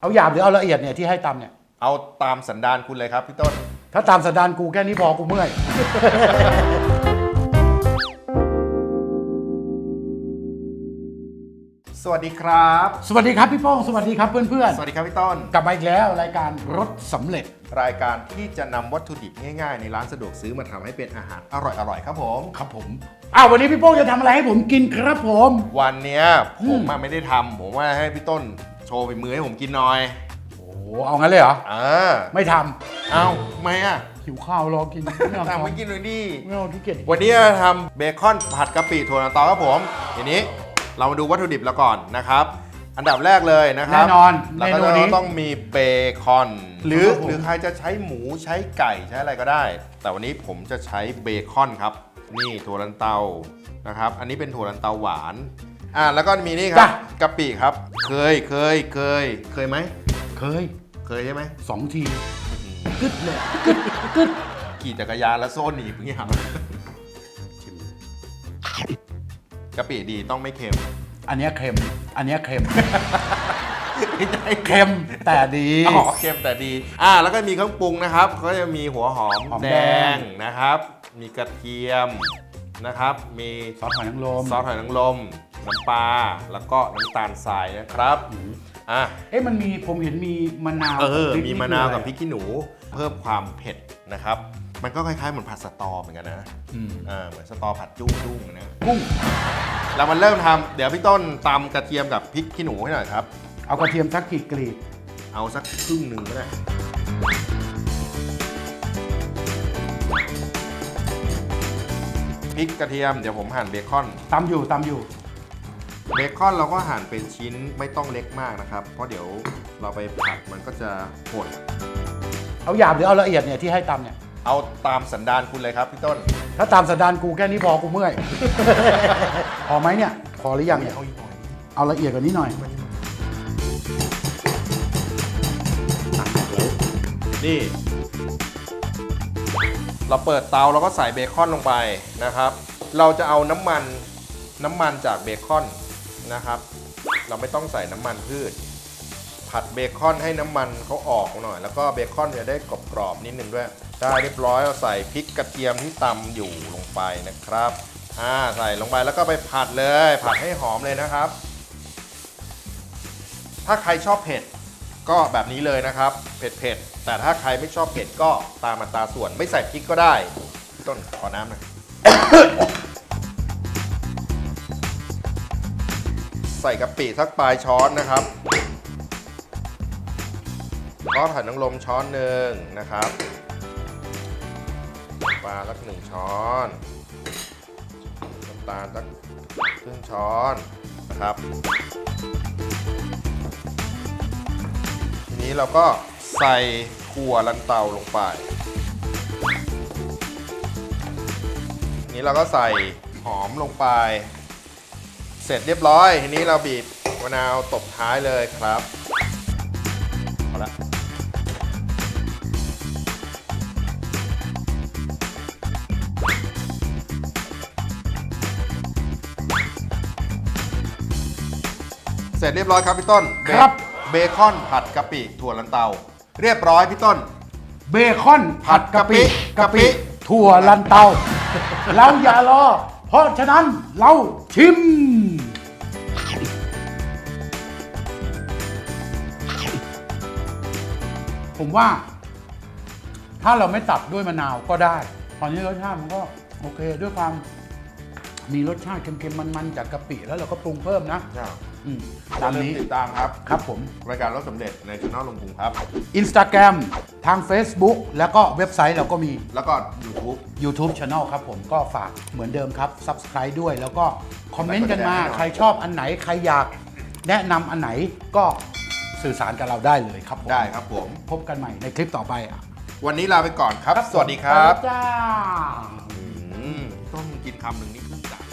เอาหยาบหรือเอาละเอียดเนี่ยที่ให้ตำเนี่ย เอาตามสันดานคุณเลยครับพี่ต้น ถ้าตามสันดานกูแค่นี้พอกูเมื่อย สวัสดีครับ สวัสดีครับพี่โป้งสวัสดีครับเพื่อนสวัสดีครับพี่ต้น ๆ กลับมาอีกแล้วรายการรสสำเร็จ รายการที่จะนำวัตถุดิบง่ายๆ ในร้านสะดวกซื้อมาทำให้เป็นอาหารอร่อยๆครับผม ครับผมอ้าววันนี้พี่โป้งจะทำอะไรให้ผมกินครับผม วันเนี้ยผมอืมอะไม่ได้ทำผมว่าให้พี่ต้น โชว์ฝีมือให้ผมกินหน่อย โอ้เอางั้นเลยเหรออ่าไม่ทเอ้าทำไมอะำหิวข้าวรอกินไม่เอาทำให้กินเลยดิ ไม่เอาขี้เกียจวันนี้จะทำเบคอนผัดกะปิถั่วลันเตาครับผมทีนี้เรามาดูวัตถุดิบแล้วก่อนนะครับ อันดับแรกเลยนะครับแน่นอนเราเมก็นูจะนี้ ต้องมีเบคอน หรือครับผม หรือใครจะใช้หมูใช้ไก่ใช้อะไรก็ได้ แต่วันนี้ผมจะใช้เบคอนครับ นี่ถั่วลันเตานะครับ อันนี้เป็นถั่วลันเตาหวาน อ่าแล้วก็มีนี่ครับกะปิครับ เคยเคยเคย เคยไหมเคยเคยใช่ไหมสองทีอื้อหือกึดเลยกึดกึดขี่จักรยานแล้วโซ่หนีบอย่างเงี้ยครับกะปิดีต้องไม่เค็มอันเนี้ยเค็ม อันเนี้ยเค็ม ไม่ใช่เค็มแต่ดี อ๋อเค็มแต่ดีอ่าแล้วก็มีเครื่องปรุงนะครับ ก็จะมีหัวหอมหอมแดแดงงนะครับ มีกระเทียม นะครับ มีซอสหอยนางรมซอสหอยนางรมน้ำปลาแล้วก็น้ำตาลทรายนะครับอะเอ๊ะมันมีผมเห็นมีมะนาวเออบพริกมีมะนาวกับพนี่ริกขี้หนู เพิ่มความเผ็ดนะครับ มันก็คล้ายๆเหมือนผัดสตอเหมือนกันนะอืมอ่าเหมือนสตอผัดจุ้งจุ้งๆนะกุ้งเรามาเริ่มทำเดี๋ยวพี่ต้นตำกระเทียมกับพริกขี้หนูให้หน่อยครับ เอากระเทียมสักกี่กลีบเอาสักครึ่งหนึ่งก็ได้ พริกกระเทียมเดี๋ยวผมหั่นเบคอน ตำอยู่ตำอยู่ เบคอนเราก็หั่นเป็นชิ้นไม่ต้องเล็กมากนะครับ เพราะเดี๋ยวเราไปผัดมันก็จะหดเอาหยาบหรือเอาละเอียดเนี่ยที่ให้ตำเนี่ย เอาตามสันดานคุณเลยครับพี่ต้นถ้าตามสันดานกูแค่นี้พอกูเมื่อย พอไหมเนี่ย พอหรือยังเนี่ย เอาอีกหน่อยเอาละเอียดกว่านี้หน่อย นี่ เราเปิดเตาเราก็ใส่เบคอนลงไปนะครับ เราจะเอาน้ำมันน้ำมันจากเบคอนนะครับ เราไม่ต้องใส่น้ำมันพืช ผัดเบคอนให้น้ำมันเขาออกหน่อย แล้วก็เบคอนจะได้กรอบๆนิดนึงด้วยได้เรียบร้อยเราใส่พริกกระเทียมที่ตำอยู่ลงไปนะครับอ่าใส่ลงไปแล้วก็ไปผัดเลย ผัดให้หอมเลยนะครับ ถ้าใครชอบเผ็ดก็แบบนี้เลยนะครับ เผ็ดเผ็ด แต่ถ้าใครไม่ชอบเผ็ดก็ตามอัตราส่วนไม่ใส่พริกก็ได้พี่ต้นขอน้ำหน่อย ใส่กะปิสักปลายช้อนนะครับก็ผัดน้ำลมช้อนหนึ่งนะครับปลาสักหนึ่งช้อนน้ำตาลสักครึ่งช้อนนะครับ ทีนี้เราก็ ใส่ถั่วลันเตาลงไปทีนี้เราก็ใส่หอมลงไป เสร็จเรียบร้อย ทีนี้เราบีบมะนาวตบท้ายเลยครับเอาละเสร็จเรียบร้อยครับพี่ต้นเครับ เบคอนผัดกะปิถั่วลันเตา เรียบร้อยพี่ต้น เบคอนผัดกะปิกะปิ ถั่วลันเตา เราอย่ารอ เพราะฉะนั้นเราชิม ผมว่า ถ้าเราไม่ตัดด้วยมะนาวก็ได้ ตอนนี้รสชาติมันก็ โอเคด้วยความมีรสชาติเค็มๆมันๆจากกะปิแล้วเราก็ปรุงเพิ่มนะ อืมตาตามมนี้นี้ติดตามครับครับผม รายการรถสำเร็จในช่องลงพุงครับ Instagram ทาง Facebook แล้วก็เว็บไซต์เราก็มี แล้วก็ YouTube YouTube Channel ครับผมก็ฝากเหมือนเดิมครับ Subscribe ด้วย แล้วก็คอมเมนต์กันมาแล้วก็แสดงให้หน่อยใครชอบอันไหน ใครอยากแนะนำอันไหนก็สื่อสารกับเราได้เลยครับผมได้ครับผม พบกันใหม่ในคลิปต่อไปอะวันนี้ลาไปก่อนครับ สวัสดีครับไปแล้วจ้า อืมต้องกินคำหนึ่งนี่ครึ่งจาน